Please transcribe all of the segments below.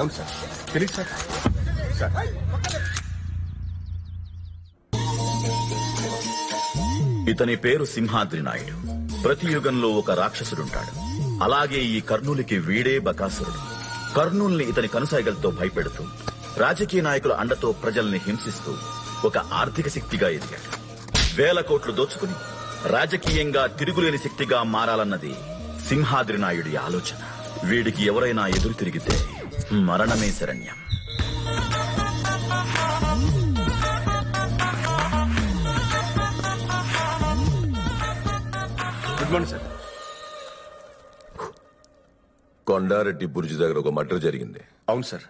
అవును సార్. తెలియదు sir. Sir. ఇతని పేరు సింహాద్రి నాయుడు. ప్రతి యుగంలో ఒక రాక్షసుడుంటాడు. అలాగే ఈ కర్నూలుకి వీడే బకాసురుడు. కర్నూల్ని ఇతని కనుసైగలతో భయపెడుతూ రాజకీయ నాయకుల అండతో ప్రజల్ని హింసిస్తూ ఒక ఆర్థిక శక్తిగా ఎదిగాడు. వేల కోట్లు దోచుకుని రాజకీయంగా తిరుగులేని శక్తిగా మారాలన్నది సింహాద్రి నాయుడి ఆలోచన. వీడికి ఎవరైనా ఎదురు తిరిగితే మరణమే శరణ్యం. Good morning sir. Kondareddy Burju దగ్గర ఒక మర్డర్ జరిగింది. అవును సార్.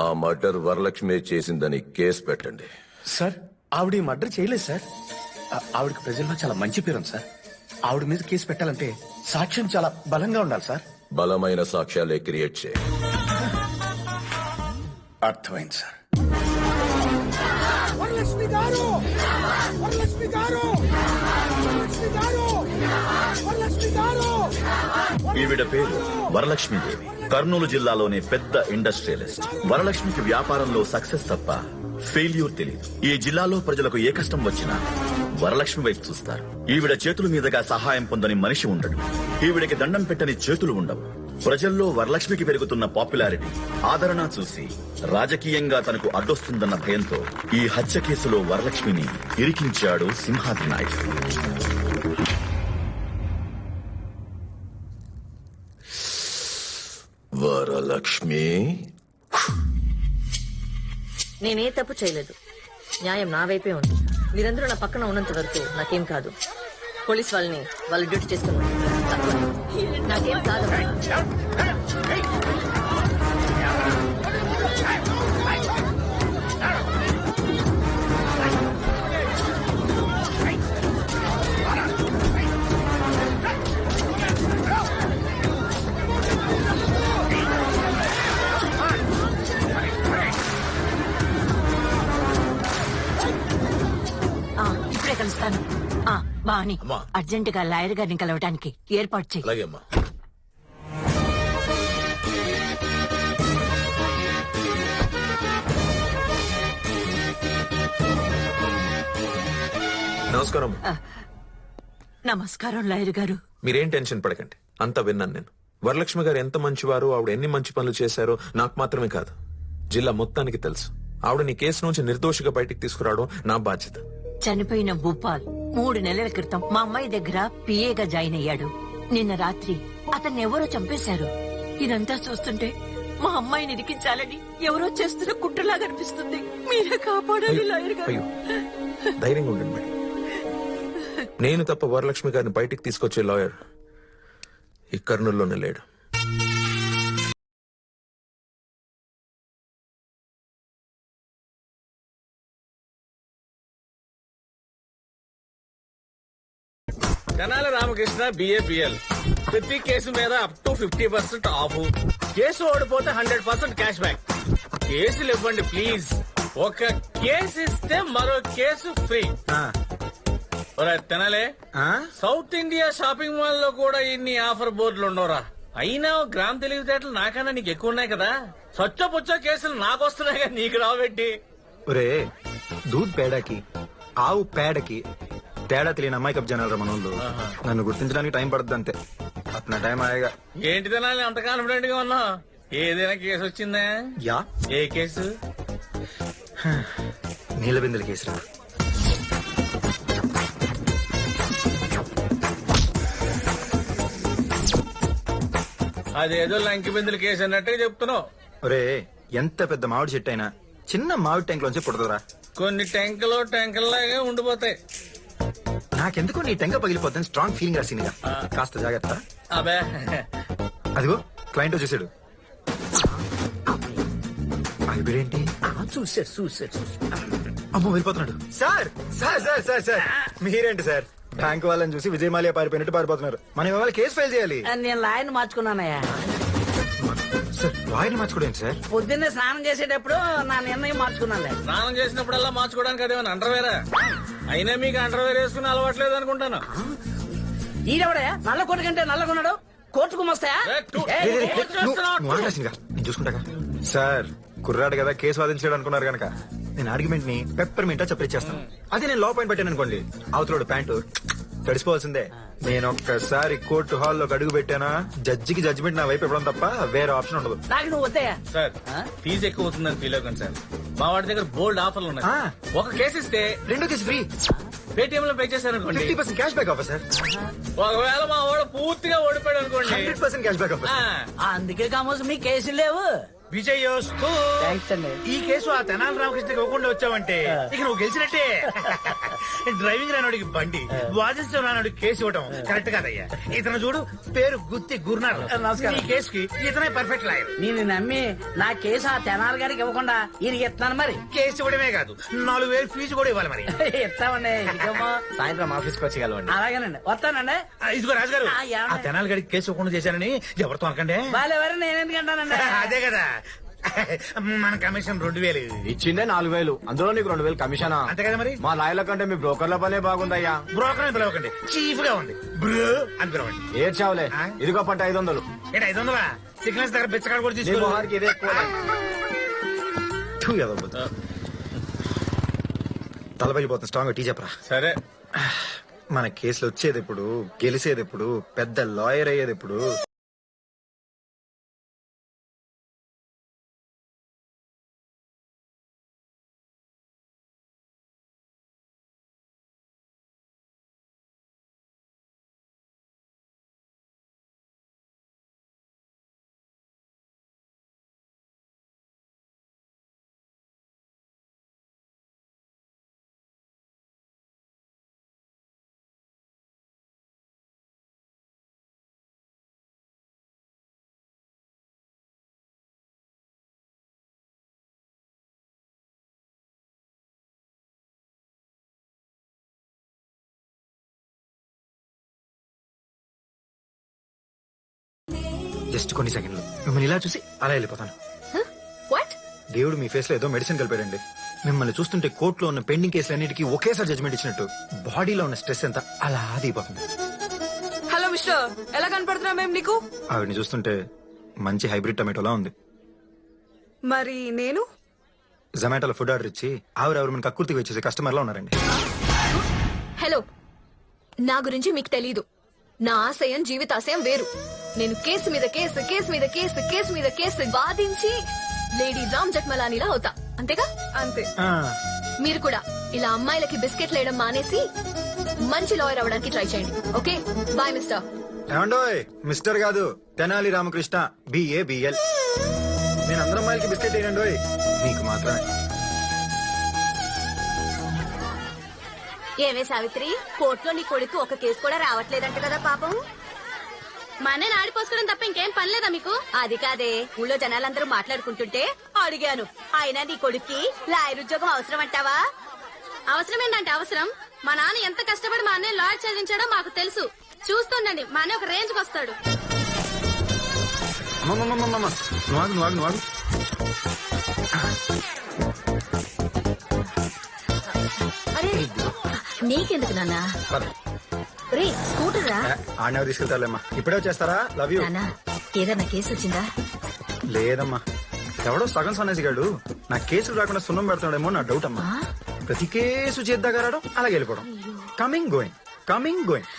ఆ మర్డర్ వరలక్ష్మి చేసిందని కేసు పెట్టండి. సార్ ఆవిడ ఈ మర్డర్ చేయలేదు సార్. ఆ- ఆవిడకి ప్రజల్లో చాలా మంచి పేరు ఉంది సార్. ఆవిడ మీద కేసు పెట్టాలంటే సాక్ష్యం చాలా బలంగా ఉండాలి సార్. బలమైన సాక్ష్యాలే క్రియేట్ చేయి. అర్థమైంది సార్. వరలక్ష్మి గారు! వరలక్ష్మి గారు! వరలక్ష్మి గారు! వరలక్ష్మి గారు! ఈవిడ పేరు వరలక్ష్మీదేవి కర్నూలు జిల్లాలోని పెద్ద ఇండస్ట్రియలిస్ట్. వరలక్ష్మికి వ్యాపారంలో సక్సెస్ తప్ప ఫెయిల్యూర్ తెలియదు ఈ జిల్లాలో ప్రజలకు ఏ కష్టం వచ్చినా వరలక్ష్మి వైపు చూస్తారు. ఈవిడ చేతుల మీదుగా సహాయం పొందని మనిషి ఉండడు. ఈవిడకి దండం పెట్టని చేతులు ఉండవు. ప్రజల్లో వరలక్ష్మికి పెరుగుతున్న పాపులారిటీ ఆదరణ చూసి రాజకీయంగా తనకు అడ్డొస్తుందన్న భయంతో ఈ హత్య కేసులో వరలక్ష్మిని ఇరికించాడు సింహాద్రి నాయుడు. వరలక్ష్మి? నేనే తప్పు చేయలేదు. న్యాయం నా వైపే ఉంది. మీరందరూ నా పక్కన ఉన్నంత వరకు నాకేం కాదు. పోలీస్ వాళ్ళని వాళ్ళ డ్యూటీ చేస్తున్నారు. తప్పదు. నాకేం కాదు ఆ, ఆ, బాని అర్జెంట్గా లాయర్ గారిని కలవడానికి ఏర్పాటు చేయి. అలాగే అమ్మా. నమస్కారం. నమస్కారం లాయర్ గారు. మీరేం టెన్షన్ పడకండి. అంతా విన్నాను నేను. వరలక్ష్మి గారు ఎంత మంచివారు ఆవిడ ఎన్ని మంచి పనులు చేశారో నాకు మాత్రమే కాదు. జిల్లా మొత్తానికి తెలుసు. ఆవిడ నీ కేసు నుంచి నిర్దోషిగా బయటికి తీసుకురావడం నా బాధ్యత. చనిపోయిన భూపాల్ మూడు నెలల క్రితం మా అమ్మాయి దగ్గర పిఏగా జాయిన్ అయ్యాడు. నిన్న రాత్రి అతన్ని ఎవరో చంపేశారు. ఇదంతా చూస్తుంటే మా అమ్మాయిని ఇరికించాలని ఎవరో చేస్తున్న కుట్రలాగా అనిపిస్తుంది. మీరే కాపాడాలి లాయర్ గారు. అయ్యో ధైర్యంగా ఉండండి మేడం. నేను తప్ప వరలక్ష్మి గారిని బయటికి తీసుకొచ్చే లాయర్ ఈ కర్నూలులోనే లేడు. తెనాలి రామకృష్ణ బిఏపిఎల్ ప్రతి కేసు మీద up to fifty percent of case ఓడిపోతే హండ్రెడ్ పర్సెంట్ క్యాష్ బ్యాక్ కేసులు ఇవ్వండి ప్లీజ్ ఒక కేసు ఇస్తే మరో కేసు ఫ్రీ ఒరే తెనాలి. సౌత్ ఇండియా షాపింగ్ మాల్లో కూడా ఇన్ని ఆఫర్ బోర్డులు ఉండవురా. అయినా గ్రామ్ తెలివితేటలు నాకన్నా నీకు ఎక్కువ ఉన్నాయి కదా. సొచ్చ పుచ్చ కేసులు నాకు వస్తున్నాయి కదా నీకు రాబెట్టి ఒరే దూద్ పేడకి ఆవు పేడకి తేడా తెలియని అమ్మాయి జనాలు మనోళ్ళు. నన్ను గుర్తించడానికి టైం పడుతుంది అంతే అతన టైం ఆయగా ఏంటి తెనాలి? అంత కాన్ఫిడెంట్గా ఉన్నావు? ఏదైనా కేసు వచ్చిందా? యా. ఏ కేసు? నీళ్ళ బిందెల కేసురా అదేదో లంకి బిందులు కేసు అన్నట్టుగా చెప్తున్నావు. ఒరే ఎంత పెద్ద మామిడి చెట్టు అయినా చిన్న మామిడి ట్యాంక్ లోంచి పుడతారా కొన్ని టెంకలు టెంకల్లాగా ఉండిపోతాయి. నాకెందుకు నీ టెంక పగిలిపోతుంది స్ట్రాంగ్ ఫీలింగ్ రాసిందిగా కాస్త జాగ్రత్త. అబే అదిగో క్లయింట్ వచ్చేసాడు ఏంటి చూసారు చూసారు అమ్మో వెళ్ళిపోతున్నాడు. Sir sir sir sir sir. మీరేంటి సార్? బ్యాంక్ వాళ్ళని చూసి విజయ్ మాల్యా పారిపోయినట్టు పారిపోతున్నారు. మనం ఇవాళ కేసు ఫైల్ చేయాలి. నేను లాయన్ మార్చుకున్నానయ్యా. సార్ లాయర్ని మార్చుకోండి సార్? పొద్దున్నే స్నానం చేసేటప్పుడు నా నిర్ణయం మార్చుకున్నానులే. స్నానం చేసినప్పుడల్లా మార్చుకోవడానికి అదేమన్నా అండర్వేరా? అయినా మీకు అండర్వేర్ వేసుకుని అలవాట్లేదు అనుకుంటాను. ఈడెవడయా నల్ల కొడుకంటే నల్లగొన్నాడు కోర్టుకు వస్తాయా ఏ, టు- రే, రే, రే, నువ్వు- నువ్వు ఆగరాసిందిగా నేను చూసుకుంటాగా. సార్ కుర్రాడు కదా కేసు వాదించాడు అనుకున్నారు కనుక నేను ఆర్గ్యుమెంట్ని పెప్పర్ మింటా చెప్పిచ్చేస్తాను అది నేను లో పాయింట్ పెట్టాను అనుకోండి. అవతలోడు ప్యాంటు తడిసిపోవాల్సిందే. నేను ఒక్కసారి కోర్టు హాల్లోకి అడుగు పెట్టానా? జడ్జికి జడ్జిమెంట్ నా వైపు ఇవ్వడం తప్ప వేరే ఆప్షన్ ఉండదు. నాకు నువ్వు వద్దయా సార్ ఫీజు ఎక్కువ అవుతుందని ఫీల్ అవ్వకండి సార్. మా వాడి దగ్గర బోల్డ్ ఆఫర్లు ఉన్నాయి. ఆ. ఒక కేసు ఇస్తే రెండో కేసు ఫ్రీ పేటిఎం లో పే చేశారనుకోండి. Fifty percent cash back offer sir ఒకవేళ మా వాడు పూర్తిగా ఓడిపోయాడు అనుకోండి. Hundred percent cash back offer అందుకే కామోసు మీ కేసులు లేవు. విజయోస్తు. థ్యాంక్స్ అండి. ఈ కేసు ఆ తెనాలి రామకృష్ణకి ఇవ్వకుండా వచ్చావంటే ఇక నువ్వు గెలిచినట్టే. డ్రైవింగ్ రానోడికి బండి వాదిస్తూ రానోడికి కేసు ఇవ్వడం కరెక్ట్ కాదయ్యా. ఇతను చూడు పేరు గుత్తి గురునాథ్. నమస్కారం. ఈ కేసుకి ఇతనే పర్ఫెక్ట్ లాయర్ నేను నమ్మి నా కేసు ఆ తెనాలి గారికి ఇవ్వకుండా ఈయనకి ఇస్తాను మరి. కేసు ఇవ్వడమే కాదు నాలుగు వేలు ఫీజు కూడా ఇవ్వాలి మరి. ఇస్తామండి. సాయంత్రం ఆఫీస్కి వచ్చి అలాగేనండి. వస్తానండి. ఇదిగో రాజుగారు ఆ, తెనాలి గడికి కేసు ఇవ్వకుండా చేశానని ఎవరితో అనకండి? వాళ్ళెవరు నేను ఎందుకు అంటానండి? అదే కదా. మన కమిషన్ రెండు వేలు. ఇచ్చిందే నాలుగు వేలు. అందులో నీకు రెండు వేలు కమిషనా? అంతే కదా మరి? మా లాయర్ల కంటే మీ బ్రోకర్ల పనే బాగుందయ్యా. బ్రోకర్ అని పిలవకండి. చీఫ్గా ఉంది బ్రో అని పిలవండి. ఏడ్చావులే? ఆ? ఇదిగో పట్టు ఐదు వందలు. ఏంటి ఐదు వందలా? సిగ్నల్స్ దగ్గర బిచ్చకాడ కూడా నీ తీసుకో మొహానికి ఇదే ఎక్కువ. తలపగిపోతుంది స్ట్రాంగ్ టీ చెప్పరా? సరే. మన కేసులు వచ్చేది ఎప్పుడు గెలిసేది ఎప్పుడు పెద్ద లాయర్ అయ్యేది ఎప్పుడు? జస్ట్ కొన్ని సెకండ్లు. మిమ్మల్ని ఇలా చూసి అలా వెళ్ళిపోతాను. వాట్ దేవుడు మీ ఫేస్లో ఏదో మెడిసిన్ కలిపాడండి. మిమ్మల్ని చూస్తుంటే కోర్టులో ఉన్న పెండింగ్ కేసులన్నిటికీ ఒకేసారి జడ్జ్మెంట్ ఇచ్చినట్టు. బాడీలో ఉన్న స్ట్రెస్ ఎంత అలా దిగిపోతుంది హలో మిస్టర్ ఎలా కనపడుతున్నా మేము నీకు? ఆవిడని చూస్తుంటే మంచి హైబ్రిడ్ టమాటోలా ఉంది. మరి నేను? జొమాటోలో ఫుడ్ ఆర్డర్ ఇచ్చి ఆవిడ ఎవరు మనకు కక్కుర్తికి వచ్చేసి కస్టమర్ లా ఉన్నారండి. హలో నా గురించి మీకు తెలీదు. నా ఆశయం జీవితాశయం వేరు. నేను కేసు మీద కేసు కేసు మీద కేసు కేసు మీద కేసు వాదించి లేడీ రామ్ జట్మలానిలా అవుతా. అంతేగా? అంతే. ఆ, మీరు కూడా ఇలా అమ్మాయిలకి బిస్కెట్లు వేయడం మానేసి మంచి లాయర్ అవడానికి ట్రై చేయండి. ఓకే? Bye mister. ఏమండోయ్? మిస్టర్ కాదు తెనాలి రామకృష్ణ బిఏ బిఎల్ నేను అందరం అమ్మాయిలకి బిస్కెట్ వేయండి మీకు మాత్రమే. ఏమే సావిత్రి కోర్టులో నీ కొడుకు ఒక కేసు కూడా రావట్లేదంట కదా పాపం. మా అన్నయ్య ఆడిపోసుకోవడం తప్ప ఇంకేం పని లేదా మీకు? అది కాదే. ఊళ్ళో జనాలందరూ మాట్లాడుకుంటుంటే అడిగాను. అయినా నీ కొడుక్కి లాయర్ ఉద్యోగం అవసరం అంటావా అవసరం. ఏంటంటే అవసరం మా నాన్న ఎంత కష్టపడి మా అన్నయ్య లాయర్ చదివించాడో మాకు తెలుసు. చూస్తుండండి మా అన్నయ్య ఒక రేంజ్కి వస్తాడు. అరే నీకెందుకు నాన్న. రే స్కూటర్ రా. ఆడనే తీసుకెళ్తాలేమ్మా ఇప్పుడే వచ్చేస్తారా? లవ్ యూ ఏదన్నా కేసు వచ్చిందా? లేదమ్మా. ఎవడో సగం సన్నేసిగాడు నా కేసులు రాకుండా సున్నం పెడతాడేమో నా డౌట్ అమ్మా. ప్రతి కేసు చేద్దాగారడం అలాగే వెళ్ళిపోవడం. కమింగ్ గోయింగ్ కమింగ్ గోయింగ్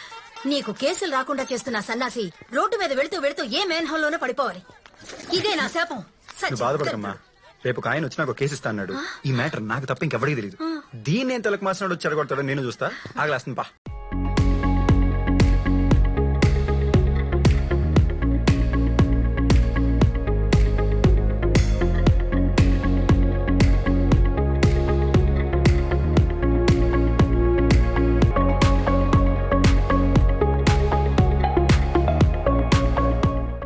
నీకు కేసులు రాకుండా చేస్తున్న సన్నాసి రోడ్డు మీద వెళుతూ వెళుతూ ఏ మేన్లోనే పడిపోవాలి. ఇదే నా శాపం. నువ్వు బాధపడకమ్మా. రేపు ఒక ఆయన వచ్చి నాకు కేసు ఇస్తా అన్నాడు. ఈ మ్యాటర్ నాకు తప్ప ఇంకెవడికి తెలియదు దీన్ని నేను తలకు మాసినాడు వచ్చి అడగొడతాడో నేను చూస్తా. ఆగలేస్తుంది పా.